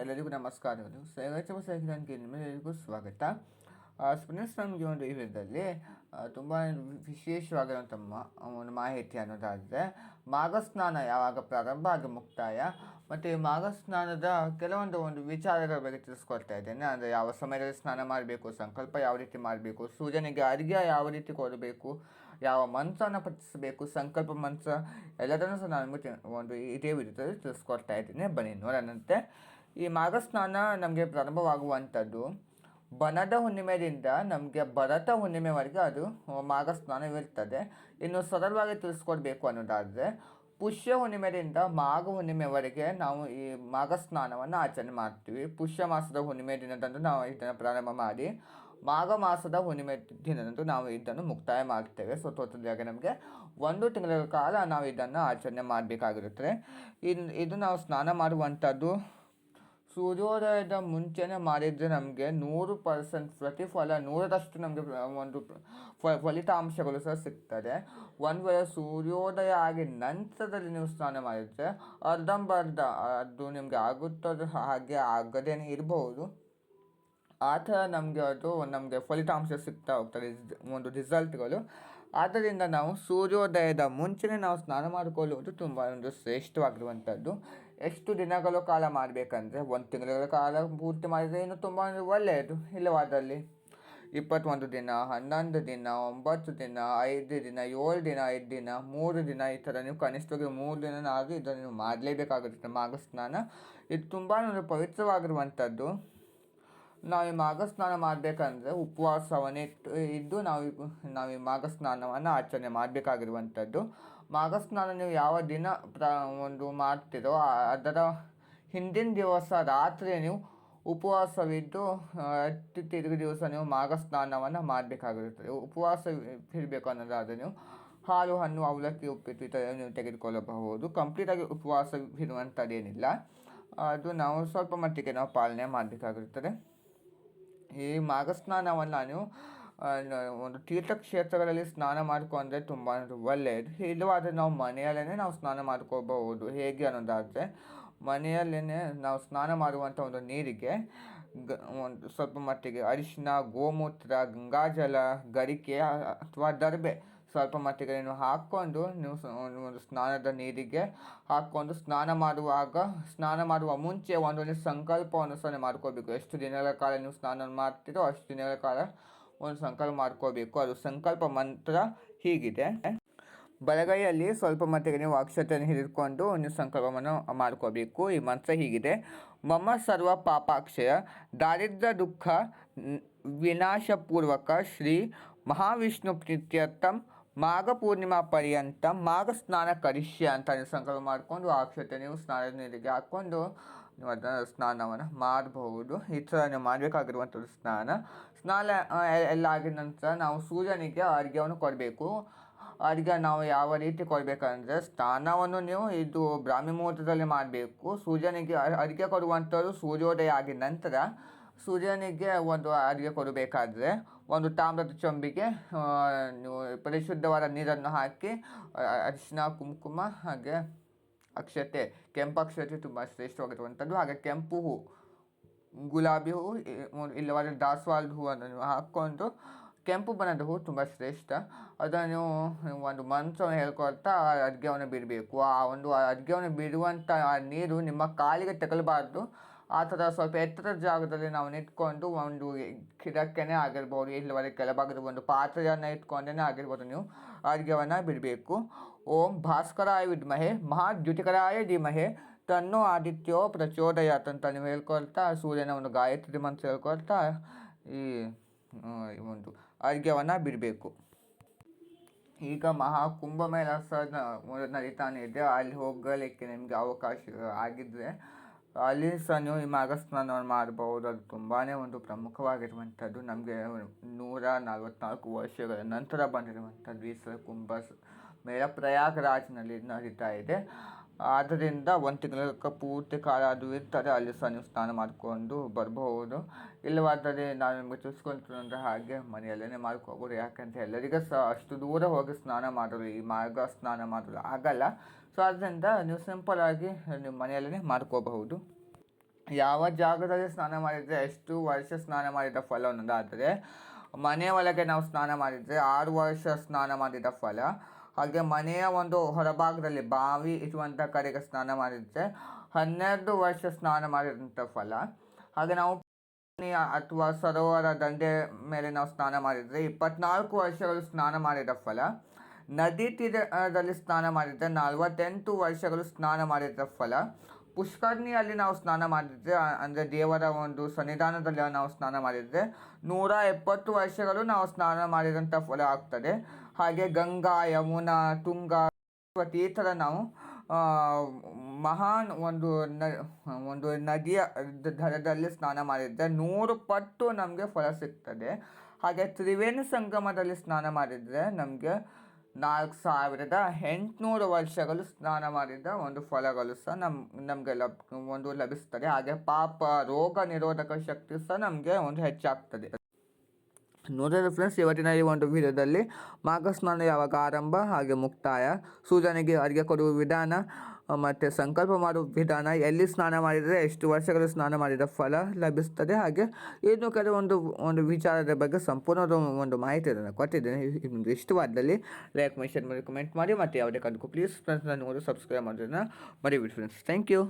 ಎಲ್ಲರಿಗೂ ನಮಸ್ಕಾರಗಳು. ಸೈಗಚವ ಸೈಕಿದಾನ್ಗೆ ನಿಮ್ಮೆಲ್ಲರಿಗೂ ಸ್ವಾಗತ. ಫ್ರೆಂಡ್ಸ್ ನಮಗೆ ಒಂದು ಇವೆಂಟಲ್ಲಿ ತುಂಬ ವಿಶೇಷವಾಗಿರುವಂಥ ಒಂದು ಮಾಹಿತಿ ಅನ್ನೋದಾದರೆ, ಮಾಘಸ್ನಾನ ಯಾವಾಗ ಪ್ರಾರಂಭ ಆಗಿ ಮುಕ್ತಾಯ, ಮತ್ತು ಈ ಮಾಘಸ್ನಾನದ ಕೆಲವೊಂದು ಒಂದು ವಿಚಾರಗಳ ಬಗ್ಗೆ ತಿಳಿಸ್ಕೊಡ್ತಾ ಇದ್ದೇನೆ. ಅಂದರೆ ಯಾವ ಸಮಯದಲ್ಲಿ ಸ್ನಾನ ಮಾಡಬೇಕು, ಸಂಕಲ್ಪ ಯಾವ ರೀತಿ ಮಾಡಬೇಕು, ಸೂರ್ಯನಿಗೆ ಅರ್ಘ್ಯ ಯಾವ ರೀತಿ ಕೊಡಬೇಕು, ಯಾವ ಮನಸ್ಸನ್ನು ಪಠಿಸಬೇಕು, ಸಂಕಲ್ಪ ಮಂತ್ರ ಎಲ್ಲದನ್ನು ಸಹ ನಾನು ಒಂದು ಇದೇ ವಿಧದಲ್ಲಿ ತಿಳಿಸ್ಕೊಡ್ತಾ ಇದ್ದೇನೆ. ಬನ್ನಿ ನೋಡೋಣಂತೆ. ಈ ಮಾಘಸ್ನಾನ ನಮಗೆ ಪ್ರಾರಂಭವಾಗುವಂಥದ್ದು. ಬನದ ಹುಣ್ಣಿಮೆಯಿಂದ ನಮಗೆ ಭರತ ಹುಣ್ಣಿಮೆವರೆಗೆ ಅದು ಮಾಘಸ್ನಾನವಿರ್ತದೆ. ಇನ್ನು ಸರಳವಾಗಿ ತಿಳಿಸ್ಕೊಡ್ಬೇಕು ಅನ್ನೋದಾದರೆ, ಪುಷ್ಯ ಹುಣ್ಣಿಮೆಯಿಂದ ಮಾಘ ಹುಣ್ಣಿಮೆವರೆಗೆ ನಾವು ಈ ಮಾಘಸ್ನಾನವನ್ನು ಆಚರಣೆ ಮಾಡ್ತೀವಿ. ಪುಷ್ಯ ಮಾಸದ ಹುಣ್ಣಿಮೆ ದಿನದಂದು ನಾವು ಇದನ್ನು ಪ್ರಾರಂಭ ಮಾಡಿ, ಮಾಘ ಮಾಸದ ಹುಣ್ಣಿಮೆ ದಿನದಂದು ನಾವು ಇದನ್ನು ಮುಕ್ತಾಯ ಮಾಡ್ತೇವೆ. ಸೊ ನಮಗೆ ಒಂದು ತಿಂಗಳ ಕಾಲ ನಾವು ಇದನ್ನು ಆಚರಣೆ ಮಾಡಬೇಕಾಗಿರುತ್ತದೆ ಇನ್, ಇದು ನಾವು ಸ್ನಾನ ಮಾಡುವಂಥದ್ದು ಸೂರ್ಯೋದಯದ ಮುಂಚೆನೇ ಮಾಡಿದರೆ ನಮಗೆ ನೂರು ಪರ್ಸೆಂಟ್ ಪ್ರತಿಫಲ, ನೂರರಷ್ಟು ನಮಗೆ ಒಂದು ಫಲಿತಾಂಶಗಳು ಸಹ ಸಿಗ್ತದೆ. ಒಂದು ವೇಳೆ ಸೂರ್ಯೋದಯ ಆಗಿ ನಂತರದಲ್ಲಿ ನೀವು ಸ್ನಾನ ಮಾಡಿದರೆ ಅರ್ಧಂಬರ್ಧ ಅದು ನಿಮಗೆ ಆಗುತ್ತದೆ ಹಾಗೆ ಆಗದೇನೆ ಇರಬಹುದು ಆ ಥರ ನಮಗೆ ಅದು ನಮಗೆ ಫಲಿತಾಂಶ ಸಿಗ್ತಾ ಹೋಗ್ತದೆ ಒಂದು ರಿಸಲ್ಟ್ಗಳು. ಆದ್ದರಿಂದ ನಾವು ಸೂರ್ಯೋದಯದ ಮುಂಚೆನೇ ನಾವು ಸ್ನಾನ ಮಾಡಿಕೊಳ್ಳುವುದು ತುಂಬ ಒಂದು ಶ್ರೇಷ್ಠವಾಗಿರುವಂಥದ್ದು. ಎಷ್ಟು ದಿನಗಳ ಕಾಲ ಮಾಡಬೇಕಂದ್ರೆ ಒಂದು ತಿಂಗಳ ಕಾಲ ಪೂರ್ತಿ ಮಾಡಿದರೆ ಇನ್ನು ತುಂಬ ಒಳ್ಳೆಯದು, ಇಲ್ಲವಾದಲ್ಲಿ. ಇಪ್ಪತ್ತೊಂದು ದಿನ, ಹನ್ನೊಂದು ದಿನ, ಒಂಬತ್ತು ದಿನ, ಐದು ದಿನ, ಏಳು ದಿನ, ಐದು ದಿನ, ಮೂರು ದಿನ ಈ ಥರ ನೀವು ಕನಿಷ್ಠವಾಗಿ ಮೂರು ದಿನನಾದರೂ ಇದನ್ನು ನೀವು ಮಾಡಲೇಬೇಕಾಗುತ್ತೆ. ಮಾಘ ಸ್ನಾನ ಇದು ತುಂಬಾ ಪವಿತ್ರವಾಗಿರುವಂಥದ್ದು. ನಾವು ಈ ಮಾಘ ಸ್ನಾನ ಮಾಡಬೇಕಂದ್ರೆ ಉಪವಾಸವನ್ನೇ ಇದ್ದು ನಾವು ನಾವು ಈ ಮಾಘ ಸ್ನಾನವನ್ನು ಆಚರಣೆ ಮಾಡಬೇಕಾಗಿರುವಂಥದ್ದು. ಮಾಘ ಸ್ನಾನ ನೀವು ಯಾವ ದಿನ ಪ್ರ ಒಂದು ಮಾಡ್ತೀರೋ ಅದರ ಹಿಂದಿನ ದಿವಸ ರಾತ್ರಿ ನೀವು ಉಪವಾಸವಿದ್ದು ತಿರುಗಿ ದಿವಸ ನೀವು ಮಾಘ ಸ್ನಾನವನ್ನು ಮಾಡಬೇಕಾಗಿರುತ್ತದೆ. ಉಪವಾಸ ಇರಬೇಕು ಅನ್ನೋದಾದರೆ ನೀವು ಹಾಲು, ಹಣ್ಣು, ಅವಲಕ್ಕಿ ಉಪ್ಪಿಟ್ಟು ಈ ಥರ ನೀವು ತೆಗೆದುಕೊಳ್ಳಬಹುದು. ಕಂಪ್ಲೀಟಾಗಿ ಉಪವಾಸ ಇರುವಂಥದ್ದೇನಿಲ್ಲ. ಅದು ನಾವು ಸ್ವಲ್ಪ ಮಟ್ಟಿಗೆ ನಾವು ಪಾಲನೆ ಮಾಡಬೇಕಾಗಿರುತ್ತದೆ. ಈ ಮಾಘಸ್ನಾನವನ್ನು ನೀವು ಆ, ನ- ಒಂದು ತೀರ್ಥಕ್ಷೇತ್ರಗಳಲ್ಲಿ ಸ್ನಾನ ಮಾಡ್ಕೊಂಡ್ರೆ ತುಂಬ ಒಳ್ಳೆಯದು ಇಲ್ಲವಾದರೆ ನಾವು ಮನೆಯಲ್ಲೇ ನಾವು ಸ್ನಾನ ಮಾಡ್ಕೋಬಹುದು. ಹೇಗೆ ಅನ್ನೋದಾದರೆ ಮನೆಯಲ್ಲೇ ನಾವು ಸ್ನಾನ ಮಾಡುವಂಥ ಒಂದು ನೀರಿಗೆ ಗ ಒಂದು ಸ್ವಲ್ಪ ಮಟ್ಟಿಗೆ ಅರಿಶಿನ ಗೋಮೂತ್ರ ಗಂಗಾಜಲ ಗರಿಕೆ ಅಥವಾ ದರ್ಬೆ ಸ್ವಲ್ಪ ಮಟ್ಟಿಗೆ ನೀವು ಹಾಕ್ಕೊಂಡು ನೀವು ಒಂದು ಸ್ನಾನದ ನೀರಿಗೆ ಹಾಕ್ಕೊಂಡು ಸ್ನಾನ ಮಾಡುವಾಗ, ಸ್ನಾನ ಮಾಡುವ ಮುಂಚೆ ಒಂದೊಂದು ಸಂಕಲ್ಪವನ್ನು ಸಹ ಮಾಡ್ಕೋಬೇಕು. ಎಷ್ಟು ದಿನಗಳ ಕಾಲ ನೀವು ಸ್ನಾನ ಮಾಡ್ತೀರೋ ಅಷ್ಟು ದಿನಗಳ ಕಾಲ ಒಂದು ಸಂಕಲ್ಪ ಮಾಡ್ಕೋಬೇಕು. ಅದು ಸಂಕಲ್ಪ ಮಂತ್ರ ಹೀಗಿದೆ. ಬಲಗೈಯಲ್ಲಿ ಸ್ವಲ್ಪ ಮಟ್ಟಿಗೆ ನೀವು ಅಕ್ಷತೆಯನ್ನು ಹಿಡಿದುಕೊಂಡು ನೀವು ಸಂಕಲ್ಪವನ್ನು ಮಾಡ್ಕೋಬೇಕು. ಈ ಮಂತ್ರ ಹೀಗಿದೆ. ಮಮ ಸರ್ವ ಪಾಪಾಕ್ಷಯ ದಾರಿದ್ರ ದುಃಖ ವಿನಾಶಪೂರ್ವಕ ಶ್ರೀ ಮಹಾವಿಷ್ಣು ಪ್ರೀತ್ಯರ್ಥಂ ಮಾಘ ಪೂರ್ಣಿಮಾ ಪರ್ಯಂತ ಮಾಘ ಸ್ನಾನ ಕರಿಷ್ಯ ಅಂತ ಸಂಕಲ್ಪ ಮಾಡಿಕೊಂಡು ಆಕ್ಷತೆ ನೀವು ಸ್ನಾನದ ನೀರಿಗೆ ಹಾಕ್ಕೊಂಡು ನೀವು ಅದನ್ನು ಸ್ನಾನವನ್ನು ಮಾಡಬಹುದು. ಈ ಥರ ನೀವು ಮಾಡಬೇಕಾಗಿರುವಂಥದ್ದು ಸ್ನಾನ. ಸ್ನಾನ ಎಲ್ಲ ಆಗಿದ ನಂತರ ನಾವು ಸೂರ್ಯನಿಗೆ ಅಡುಗೆಯನ್ನು ಕೊಡಬೇಕು. ಅಡುಗೆ ನಾವು ಯಾವ ರೀತಿ ಕೊಡಬೇಕಂದ್ರೆ ಸ್ನಾನವನ್ನು ನೀವು ಇದು ಬ್ರಾಹ್ಮಿ ಮುಹೂರ್ತದಲ್ಲಿ ಮಾಡಬೇಕು. ಸೂರ್ಯನಿಗೆ ಅಡುಗೆ ಕೊಡುವಂಥದ್ದು ಸೂರ್ಯೋದಯ ಆಗಿದ ನಂತರ ಸೂರ್ಯನಿಗೆ ಒಂದು ಅಡುಗೆ ಕೊಡಬೇಕಾದ್ರೆ ಒಂದು ತಾಮ್ರದ ಚೊಂಬಿಗೆ ನೀವು ಪರಿಶುದ್ಧವಾದ ನೀರನ್ನು ಹಾಕಿ ಅರಿಶಿನ, ಕುಂಕುಮ ಹಾಗೆ ಅಕ್ಷತೆ, ಕೆಂಪು ಅಕ್ಷತೆ ತುಂಬ ಶ್ರೇಷ್ಠವಾಗಿರುವಂಥದ್ದು. ಹಾಗೆ ಕೆಂಪು ಹೂ, ಗುಲಾಬಿ ಹೂ ಇಲ್ಲವಾದ ಇಲ್ಲವಾದರೆ ದಾಸವಾಳದ ಹೂವನ್ನು ನೀವು ಹಾಕ್ಕೊಂಡು, ಕೆಂಪು ಬಣ್ಣದ ಹೂ ತುಂಬ ಶ್ರೇಷ್ಠ. ಅದನ್ನು ಒಂದು ಮಂತ್ರವನ್ನು ಹೇಳ್ಕೊಳ್ತಾ ಆ ಅರ್ಘ್ಯವನ್ನು ಬಿಡಬೇಕು. ಆ ಒಂದು ಅಡುಗೆವನ್ನು ಬಿಡುವಂಥ ನೀರು ನಿಮ್ಮ ಕಾಲಿಗೆ ತಗಲಬಾರ್ದು. ಆ ಥರ ಸ್ವಲ್ಪ ಎತ್ತರದ ಜಾಗದಲ್ಲಿ ನಾವು ನಿಂತ್ಕೊಂಡು ಒಂದು ಗಿಡಕ್ಕೇ ಆಗಿರ್ಬೋದು ಇಲ್ಲವರೆ ಕೆಳಭಾಗದ ಒಂದು ಪಾತ್ರೆಯನ್ನು ಇಟ್ಕೊಂಡೇ ಆಗಿರ್ಬೋದು ನೀವು. ಅರ್ಘ್ಯವನ್ನು ಬಿಡಬೇಕು. ಓಂ ಭಾಸ್ಕರಾಯ ವಿದ್ಮಹೆ, ಮಹಾದ್ಯುತಿಕರಾಯ ಧೀಮಹೆ. ತನ್ನೋ ಆದಿತ್ಯೋ ಪ್ರಚೋದಯಾತ್ ಅಂತ ನೀವು ಹೇಳ್ಕೊಳ್ತಾ, ಸೂರ್ಯನ ಒಂದು ಗಾಯತ್ರಿ ಮಂತ್ರ ಹೇಳ್ಕೊಳ್ತಾ ಈ ಒಂದು ಅರ್ಘ್ಯವನ್ನು ಬಿಡಬೇಕು. ಈಗ ಮಹಾ ಕುಂಭಮೇಳ ಸಹ ನಡೀತಾನೆ ಇದೆ. ಅಲ್ಲಿ ಹೋಗಲಿಕ್ಕೆ ನಿಮಗೆ ಅವಕಾಶ ಆಗಿದ್ದರೆ ಅಲ್ಲಿ ಸಹ ನೀವು ಈ ಮಾರ್ಗ ಸ್ನಾನವನ್ನು ಮಾಡಬಹುದು ಅದು ತುಂಬಾ ಒಂದು ಪ್ರಮುಖವಾಗಿರುವಂಥದ್ದು. ನಮಗೆ ನೂರ ನಲವತ್ನಾಲ್ಕು ವರ್ಷಗಳ ನಂತರ ಬಂದಿರುವಂಥದ್ದು. ಈ ಸಲ ಕುಂಭ ಮೇಳ ಪ್ರಯಾಗರಾಜ್ನಲ್ಲಿ ನಡೀತಾ ಇದೆ. ಆದ್ದರಿಂದ ಒಂದು ತಿಂಗಳ ಪೂರ್ತಿ ಕಾಲ ಅದು ಇರ್ತದೆ, ಅಲ್ಲಿ ಸಹ ನೀವು ಸ್ನಾನ ಮಾಡಿಕೊಂಡು ಬರಬಹುದು. ಇಲ್ಲವಾದರೆ ನಾನು ನಿಮಗೆ ತಿಳಿಸ್ಕೊಂಡ್ರೆ ಹಾಗೆ ಮನೆಯಲ್ಲೇ ಮಾಡ್ಕೋಬೋದು. ಯಾಕಂತ ಎಲ್ಲರಿಗೂ ಸಹ ಅಷ್ಟು ದೂರ ಹೋಗಿ ಸ್ನಾನ ಮಾಡಲು, ಈ ಮಾರ್ಗ ಸ್ನಾನ ಮಾಡಲು ಆಗಲ್ಲ. ಸೊ ಆದ್ದರಿಂದ ನೀವು ಸಿಂಪಲಾಗಿ ನೀವು ಮನೆಯಲ್ಲೇ ಮಾಡ್ಕೋಬಹುದು. ಯಾವ ಜಾಗದಲ್ಲಿ ಸ್ನಾನ ಮಾಡಿದರೆ, ಎಷ್ಟು ವರ್ಷ ಸ್ನಾನ ಮಾಡಿದ ಫಲ ಅನ್ನೋದಾದರೆ, ಮನೆ ಒಳಗೆ ನಾವು ಸ್ನಾನ ಮಾಡಿದರೆ ಆರು ವರ್ಷ ಸ್ನಾನ ಮಾಡಿದ ಫಲ. ಹಾಗೆ ಮನೆಯ ಒಂದು ಹೊರಭಾಗದಲ್ಲಿ ಬಾವಿ ಇರುವಂಥ ಕಡೆಗೆ ಸ್ನಾನ ಮಾಡಿದರೆ ಹನ್ನೆರಡು ವರ್ಷ ಸ್ನಾನ ಮಾಡಿದಂಥ ಫಲ. ಹಾಗೆ ನಾವು ಅಥವಾ ಸರೋವರ ದಂಡೆ ಮೇಲೆ ನಾವು ಸ್ನಾನ ಮಾಡಿದರೆ ಇಪ್ಪತ್ನಾಲ್ಕು ವರ್ಷಗಳು ಸ್ನಾನ ಮಾಡಿದ ಫಲ. ನದಿ ತೀರದಲ್ಲಿ ಸ್ನಾನ ಮಾಡಿದರೆ ನಲವತ್ತೆಂಟು ವರ್ಷಗಳು ಸ್ನಾನ ಮಾಡಿದ ಫಲ. ಪುಷ್ಕರ್ಣಿಯಲ್ಲಿ ನಾವು ಸ್ನಾನ ಮಾಡಿದರೆ, ಅಂದರೆ ದೇವರ ಒಂದು ಸನ್ನಿಧಾನದಲ್ಲಿ ನಾವು ಸ್ನಾನ ಮಾಡಿದರೆ ನೂರ ಎಪ್ಪತ್ತು ವರ್ಷಗಳು ನಾವು ಸ್ನಾನ ಮಾಡಿದಂಥ ಫಲ ಆಗ್ತದೆ. ಹಾಗೆ ಗಂಗಾ, ಯಮುನಾ, ತುಂಗ ಈ ಥರ ನಾವು ಮಹಾನ್ ಒಂದು ನ, ಒಂದು ನದಿಯ ದರದಲ್ಲಿ ಸ್ನಾನ ಮಾಡಿದರೆ ನೂರು ಪಟ್ಟು ನಮಗೆ ಫಲ ಸಿಗ್ತದೆ. ಹಾಗೆ ತ್ರಿವೇಣಿ ಸಂಗಮದಲ್ಲಿ ಸ್ನಾನ ಮಾಡಿದರೆ ನಮಗೆ ನಾಲ್ಕು ಸಾವಿರದ ಎಂಟುನೂರು ವರ್ಷಗಳು ಸ್ನಾನ ಮಾಡಿದ ಒಂದು ಫಲಗಳು ಸಹ ನಮ್ಮ ನಮಗೆ ಲಬ್, ಒಂದು ಲಭಿಸ್ತದೆ. ಹಾಗೆ ಪಾಪ ರೋಗ ನಿರೋಧಕ ಶಕ್ತಿ ಸಹ ನಮಗೆ ಒಂದು ಹೆಚ್ಚಾಗ್ತದೆ. ನೋಡಿದ್ರೆ ಫ್ರೆಂಡ್ಸ್ ಇವತ್ತಿನ ಈ ಒಂದು ವಿಡಿಯೋದಲ್ಲಿ ಮಾಘ ಸ್ನಾನ ಯಾವಾಗ ಆರಂಭ ಹಾಗೆ ಮುಕ್ತಾಯ. ಸೂರ್ಯನಿಗೆ ಅಡುಗೆ ಕೊಡುವ ವಿಧಾನ ಮತ್ತು ಸಂಕಲ್ಪ ಮಾಡುವ ವಿಧಾನ, ಎಲ್ಲಿ ಸ್ನಾನ ಮಾಡಿದರೆ, ಎಷ್ಟು ವರ್ಷಗಳು ಸ್ನಾನ ಮಾಡಿದ ಫಲ ಲಭಿಸ್ತದೆ, ಹಾಗೆ ಇನ್ನು ಕೆಲವೊಂದು ಒಂದು ವಿಚಾರದ ಬಗ್ಗೆ ಸಂಪೂರ್ಣ ಒಂದು ಮಾಹಿತಿಯನ್ನು ಕೊಟ್ಟಿದ್ದೇನೆ. ಇನ್ನೊಂದು ಇಷ್ಟವಾದಲ್ಲಿ ಲೈಕ್ ಮೆನ್ಷನ್ ಮಾಡಿ ಕಮೆಂಟ್ ಮಾಡಿ, ಮತ್ತು ಯಾವುದೇ ಕಾರಣಕ್ಕೂ ಪ್ಲೀಸ್ ಫ್ರೆಂಡ್ಸ್ ನಾನು ಸಬ್ಸ್ಕ್ರೈಬ್ ಮಾಡೋದನ್ನು ಮರಿಬಿಡಿ ಫ್ರೆಂಡ್ಸ್ ಥ್ಯಾಂಕ್ ಯು